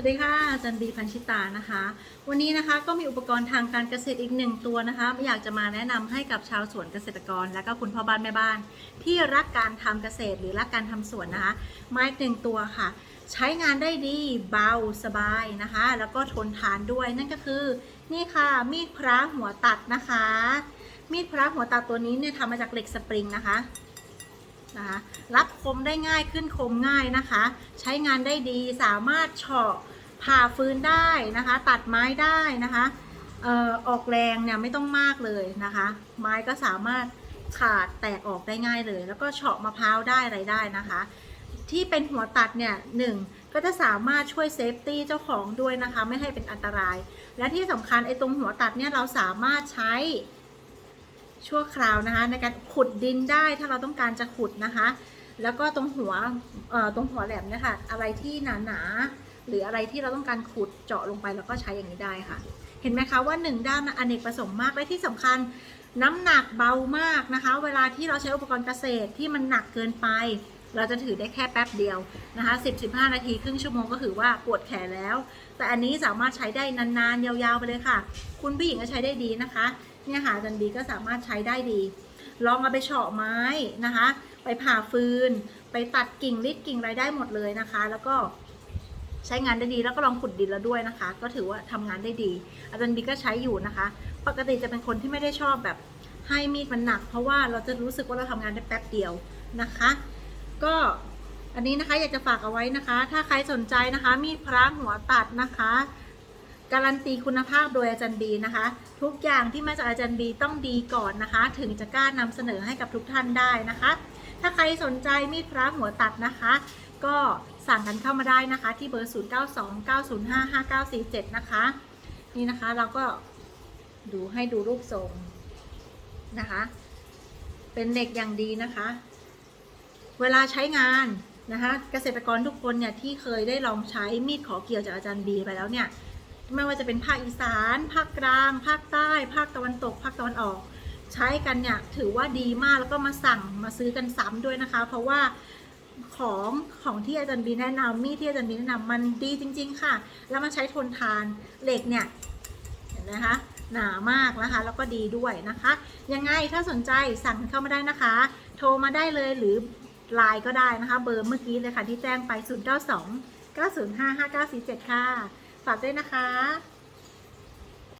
วัสดีค่ะอาจันบีพันชิตานะคะ วันนี้นะคะก็มีอุปกรณ์ทางการเกษตรอีกหนึ่งตัวนะคะอยากจะมาแนะนำให้กับชาวสวนเกษตรกร และก็คุณพ่อบ้านแม่บ้าน ที่รักการทำเกษตรหรือรักการทำสวนนะคะ ไม้หนึ่งตัวค่ะ ใช้งานได้ดีเบาสบายนะคะ แล้วก็ทนทานด้วยนั่นก็คือนี่ค่ะมีดพระหัวตัดนะคะ มีดพระหัวตัดตัวนี้เนี่ยทำมาจากเหล็กสปริงนะคะ นะคะรับคมได้ง่ายขึ้นคมง่ายนะคะ ใช้งานได้ดีสามารถเฉาะผ่าฟืนได้นะคะ ตัดไม้ได้นะคะเอ่อออกแรงเนี่ยไม่ต้องมากเลยนะคะ ไม้ก็สามารถขาดแตกออกได้ง่ายเลย แล้วก็เฉาะมะพร้าวได้อะไรได้นะคะ ที่เป็นหัวตัดเนี่ยหนึ่งก็จะสามารถช่วยเซฟตี้เจ้าของด้วยนะคะ ไม่ให้เป็นอันตราย และที่สำคัญไอ้ตรงหัวตัดเนี่ยเราสามารถใช้ ชั่วคราวนะคะ ในการขุดดินได้ถ้าเราต้องการจะขุดนะคะ แล้วก็ตรงหัวตรงหัวแหลมเนี่ยค่ะอะไรที่หนาๆหรืออะไรที่เราต้องการขุดเจาะลงไปแล้วก็ใช้อย่างนี้ได้ค่ะ เห็นไหมคะว่าหนึ่งด้านมันอเนกประสงค์มากและที่สำคัญน้ำหนักเบามากนะคะ เวลาที่เราใช้อุปกรณ์เกษตรที่มันหนักเกินไป เราจะถือได้แค่แป๊บเดียวนะคะ10-15 นาทีครึ่งชั่วโมงก็ถือว่าปวดแขนแล้ว แต่อันนี้สามารถใช้ได้นานๆ ยาวๆ ไปเลยค่ะ คุณผู้หญิงก็ใช้ได้ดีนะคะ เนี่ยค่ะอาจันบีก็สามารถใช้ได้ดี ลองเอาไปเฉาะไม้นะคะ ไปผ่าฟืน ไปตัดกิ่งริดกิ่งอะไรได้หมดเลยนะคะ แล้วก็ใช้งานได้ดีแล้วก็ลองขุดดินแล้วด้วยนะคะ ก็ถือว่าทำงานได้ดี อาจารย์บีก็ใช้อยู่นะคะ ปกติจะเป็นคนที่ไม่ได้ชอบแบบให้มีดมันหนัก เพราะว่าเราจะรู้สึกว่าเราทำงานได้แป๊บเดียวนะคะ ก็อันนี้นะคะอยากจะฝากเอาไว้นะคะ ถ้าใครสนใจนะคะ มีดพระหัวตัดนะคะ การันตีคุณภาพโดยอาจารย์บีนะคะ ทุกอย่างที่มาจากอาจารย์บีต้องดีก่อนนะคะ ถึงจะกล้านำเสนอให้กับทุกท่านได้นะคะ ถ้าใครสนใจมีดพระหัวตัดนะคะ ก็สั่งกันเข้ามาได้นะคะ ที่เบอร์ 0929055947 นะคะ นี่นะคะเราก็ดูให้ดูรูปทรงนะคะ เป็นเหล็กอย่างดีนะคะ เวลาใช้งานนะคะเกษตรกรทุกคนเนี่ยที่เคยได้ลองใช้มีดขอเกี่ยวจากอาจารย์บีไปแล้วเนี่ยไม่ว่าจะเป็นภาคอีสาน ภาคกลาง ภาคใต้ ภาคตะวันตก ภาคตะวันออก ใช้กันเนี่ยถือว่าดีมากแล้วก็มาสั่งมาซื้อกันซ้ำด้วยนะคะ เพราะว่าของของที่อาจารย์บีแนะนำมีดที่อาจารย์บีแนะนำมันดีจริง ๆ ค่ะ แล้วมันใช้ทนทานเหล็กเนี่ยเห็นไหมคะหนามากนะคะ แล้วก็ดีด้วยนะคะ ยังไงถ้าสนใจสั่งเข้ามาได้นะคะ โทรมาได้เลยหรือ ไลน์ก็ได้นะคะ เบอร์เมื่อกี้เลยค่ะที่แจ้งไป 092 905 5947 ค่ะ ฝากด้วยนะคะ